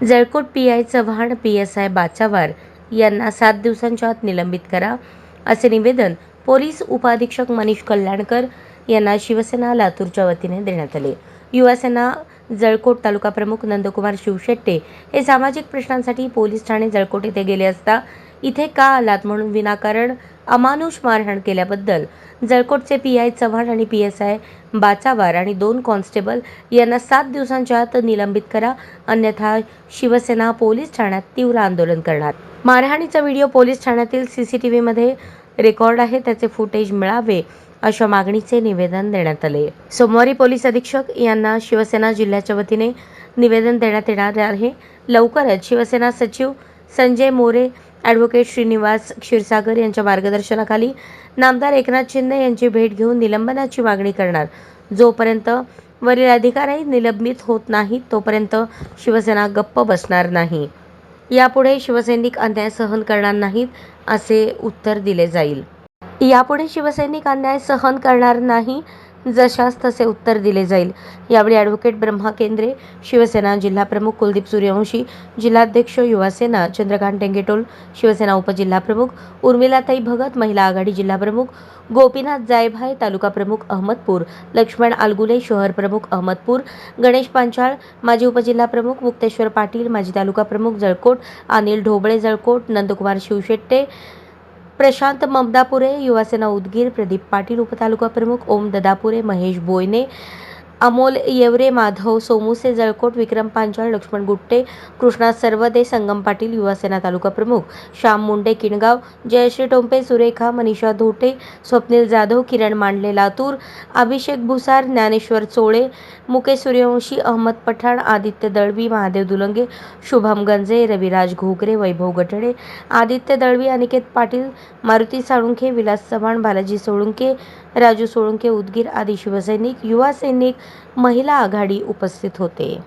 Jalkot P I Chavan P S I Bachawar यांना सात दिवसांच्या आत निलंबित करा असे निवेदन पोलीस उपाधीक्षक मनीष कल्याणकर यांना शिवसेना लातूरच्या वतीने देण्यात आले. युवासेना जळकोट तालुका प्रमुख नंदकुमार शिवशेट्टे हे सामाजिक प्रश्नांसाठी पोलीस ठाणे जळकोट येथे गेले असता इथे का आलात म्हणून विनाकारण अमानुष मारहाण केल्याबद्दल? जळकोटचे पी आय चव्हाण आणि पी एस आय बाचावार आणि दोन कॉन्स्टेबल यांना सात दिवसांच्या आत निलंबित करा अन्यथा शिवसेना पोलीस ठाण्यात तीव्र आंदोलन करणार. मारहाणीचा व्हिडिओ पोलीस ठाण्यातील सीसीटीव्हीमध्ये रेकॉर्ड आहे त्याचे फुटेज मिळावे अशा मागणीचे निवेदन देण्यात आले. सोमवारी पोलीस अधीक्षक यांना शिवसेना जिल्ह्याच्या वतीने निवेदन देण्यात येणार आहे. लवकरच शिवसेना सचिव संजय मोरे ॲडव्होकेट श्रीनिवास क्षीरसागर यांच्या मार्गदर्शनाखाली नामदार एकनाथ शिंदे यांची भेट घेऊन निलंबनाची मागणी करणार. जोपर्यंत वरील अधिकारी निलंबित होत नाहीत तोपर्यंत शिवसेना गप्प बसणार नाही. यापुढे शिवसैनिक अन्याय सहन करणार नाहीत असे उत्तर दिले जाईल. यापुढे शिवसैनिक अन्याय सहन करणार नाही जशास तसे उत्तर दिले जाईल. यावेळी ॲडव्होकेट ब्रह्मा केंद्रे शिवसेना जिल्हाप्रमुख कुलदीप सूर्यवंशी जिल्हाध्यक्ष युवासेना चंद्रकांत टेंगेटोल शिवसेना उपजिल्हाप्रमुख उर्मिलाताई भगत महिला आघाडी जिल्हाप्रमुख गोपीनाथ जायभाय तालुका प्रमुख अहमदपूर लक्ष्मण आलगुले शहर प्रमुख अहमदपूर गणेश पांचाळ माजी उपजिल्हाप्रमुख मुक्तेश्वर पाटील माजी तालुका प्रमुख जळकोट अनिल ढोबळे जळकोट नंदकुमार शिवशेट्टे પ્રશાંત મમદાપુરે યુવાસેના ઉદગીર પ્રદીપ પાટીલ ઉપતાલુકા પ્રમુખ ઓમ દદાપુરે મહેશ બોયને अमोल येवरे माधव सोमुसे जळकोट विक्रम पांचाळ लक्ष्मण गुट्टे कृष्णा सर्वदे संगम पाटील युवासेना तालुका प्रमुख श्याम मुंडे किणगाव जयश्री टोंपे सुरेखा मनीषा धोटे स्वप्नील जाधव किरण मांडले लातूर अभिषेक भुसार ज्ञानेश्वर चोळे मुकेश सूर्यवंशी अहमद पठाण आदित्य दळवी महादेव दुलंगे शुभम गंजे रविराज घोगरे वैभव गटडे आदित्य दळवी अनिकेत पाटील मारुती साळुंखे विलास चव्हाण बालाजी सोळुंके राजू सोळुंके उदगीर आदी शिवसैनिक युवा सैनिक महिला आघाडी उपस्थित होते.